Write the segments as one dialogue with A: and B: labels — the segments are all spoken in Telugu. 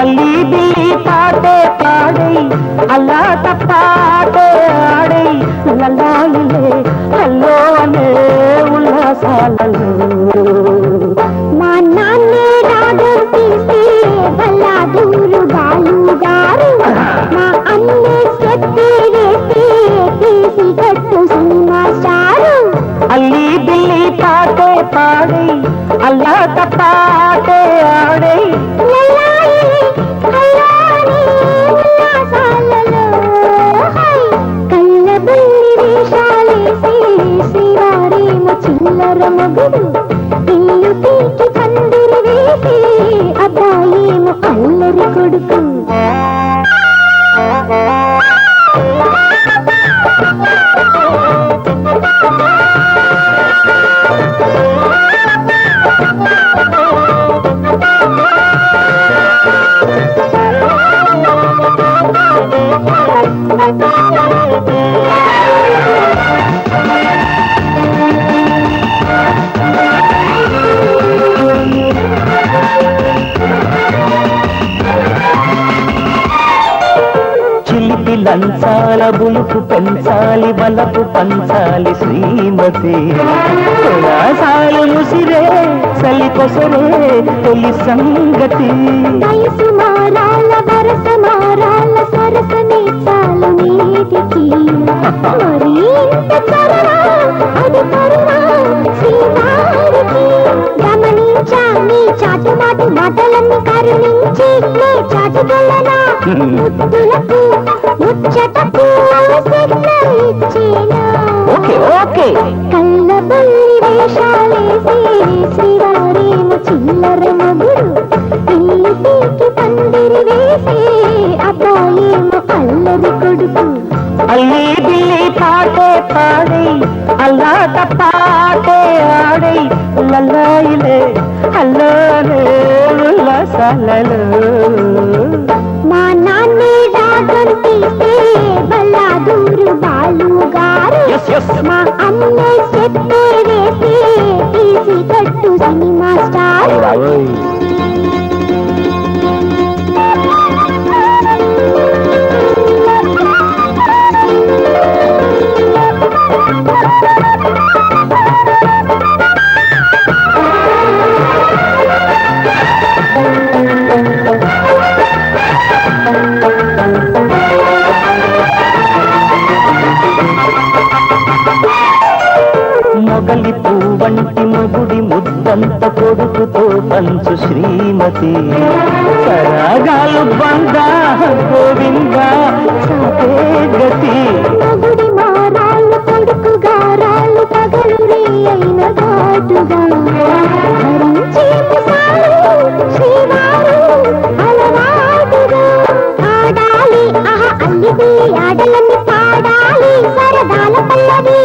A: అల్లి బిల్లి పాటే పాడై అల్లా తప్పాటే ఆడై లల్లాయిలే హల్లో అనే ఉల్లాసాలలో
B: మా నాన్నే రాగం తీస్తే మా అన్నే చెప్పి
A: అల్లా తప్పాటే
B: చిల్లర ఇల్లు పీకి పందిరి వేసి అబ్బాయేమో అల్లరి కొడుకు
A: చిలిపి లంచాల బులుపు పెంచాలి బలపు పంచాలి శ్రీమతి. కులాసాలు ముసిరే చలి కొసరే తొలి సంగతి.
B: మారాల వరస మారాల నీటికి చాటు మాటు మాటలన్నీ కరుణించి చాటుగలనా ముద్దులకు ఇచ్చేనా
A: ఓకే ఓకే.
B: కళ్ళబల్లి వేషాలేసి శ్రీవారేమో చిల్లర మొగుడు ఇల్లు పీకి పందిరి వేసి అబ్బాయేమో అల్లరి కొడుకు.
A: అల్లి బిల్లి పాటే పాడై అల్లా తప్పాటే ఆడై లల్లాయిలే హల్లోనే ఉల్లాసాలలో.
B: అన్నే చెప్పే వేసి తీసి కట్టు సినిమా స్టార్
A: మొగలి మొగుడి ముద్దంత కొడుకుతో పంచు శ్రీమతి. సరాగాలు బంద గోవింద గతి.
B: కొడుకు పగలు అయిన ఆడాలి ఆడలన్నీ పాడాలి సరదాల పల్లవి.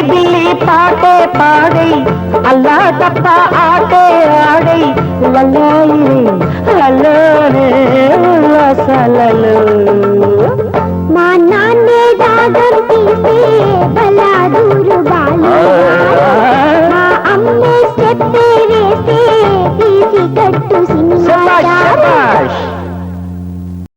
A: అల్లి బిల్లి పాటే పాడై అల్లా తప్ప ఆటే ఆడై లల్లాయి అల్లోనే ఉల్లాసాలలో
B: మా నాన్నే దాగం తీస్తే బలాదూరు బాలు మా అమ్మే చెప్పే వేస్తే